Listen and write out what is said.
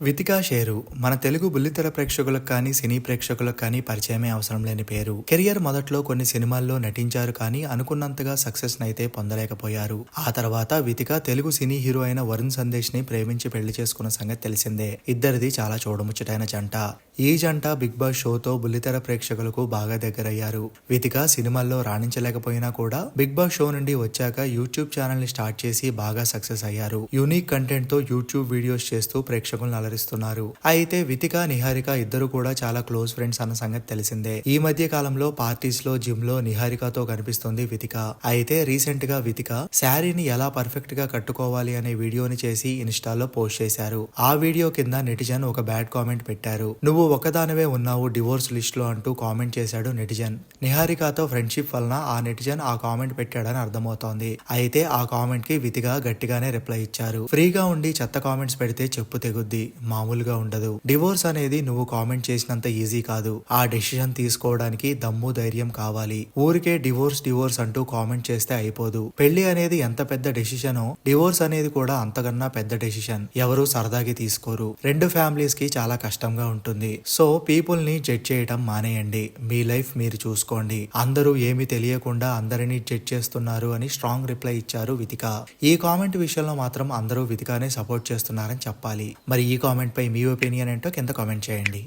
Vithika share మన తెలుగు బుల్లితెర ప్రేక్షకులకు కానీ సినీ ప్రేక్షకులకు కానీ పరిచయమే అవసరం లేని పేరు. కెరియర్ మొదట్లో కొన్ని సినిమాల్లో నటించారు కానీ అనుకున్నంతగా సక్సెస్ నైతే పొందలేకపోయారు. ఆ తర్వాత వితిక తెలుగు సినీ హీరో అయిన వరుణ్ సందేశ్ని ప్రేమించి పెళ్ళి చేసుకున్న సంగతి తెలిసిందే. ఇద్దరిది చాలా చూడముచ్చటైన జంట. ఈ జంట బిగ్ బాస్ షోతో బుల్లితెర ప్రేక్షకులకు బాగా దగ్గరయ్యారు. వితిక సినిమాల్లో రాణించలేకపోయినా కూడా బిగ్ బాస్ షో నుండి వచ్చాక యూట్యూబ్ ఛానల్ని స్టార్ట్ చేసి బాగా సక్సెస్ అయ్యారు. యూనిక్ కంటెంట్తో యూట్యూబ్ వీడియోస్ చేస్తూ ప్రేక్షకులను అలరిస్తున్నారు. అయితే వితిక నిహారిక ఇద్దరు కూడా చాలా క్లోజ్ ఫ్రెండ్స్ అన్న సంగతి తెలిసిందే. ఈ మధ్య కాలంలో పార్టీస్లో జిమ్లో నిహారికతో కనిపిస్తుంది వితిక. అయితే రీసెంట్గా వితిక శారీని ఎలా పర్ఫెక్ట్గా కట్టుకోవాలి అనే వీడియోని చేసి ఇన్స్టాలో పోస్ట్ చేశారు. ఆ వీడియో కింద నెటిజన్ ఒక బ్యాడ్ కామెంట్ పెట్టారు. నువ్వు ఒకదానివే ఉన్నావు డివోర్స్ లిస్ట్లో అంటూ కామెంట్ చేశాడు నెటిజన్. నిహారికతో ఫ్రెండ్షిప్ వలన ఆ నెటిజన్ ఆ కామెంట్ పెట్టాడని అర్థమవుతోంది. అయితే ఆ కామెంట్కి వితిగా గట్టిగానే రిప్లై ఇచ్చారు. ఫ్రీగా ఉండి చెత్త కామెంట్స్ పెడితే చెప్పు తెగుద్ది. మామూలుగా ఉండదు. డివోర్స్ అనేది నువ్వు కామెంట్ చేసినంత ఈజీ కాదు. ఆ డెసిషన్ తీసుకోవడానికి దమ్ము ధైర్యం కావాలి. ఊరికే డివోర్స్ డివోర్స్ అంటూ కామెంట్ చేస్తే అయిపోదు. పెళ్ళి అనేది ఎంత పెద్ద డెసిషనో డివోర్స్ అనేది కూడా అంతకన్నా పెద్ద డెసిషన్. ఎవరు సరదాకి తీసుకోరు. రెండు ఫ్యామిలీస్కి చాలా కష్టంగా ఉంటుంది. సో పీపుల్ని జడ్జ్ చేయడం మానేయండి. మీ లైఫ్ మీరు చూసుకోండి. అందరూ ఏమి తెలియకుండా అందరినీ జడ్జ్ చేస్తున్నారు అని స్ట్రాంగ్ రిప్లై ఇచ్చారు వితిక. ఈ కామెంట్ విషయంలో మాత్రం అందరూ వితికానే సపోర్ట్ చేస్తున్నారని చెప్పాలి. మరి ఈ కామెంట్ పై మీ ఒపీనియన్ ఏంటో కింద కామెంట్ చేయండి.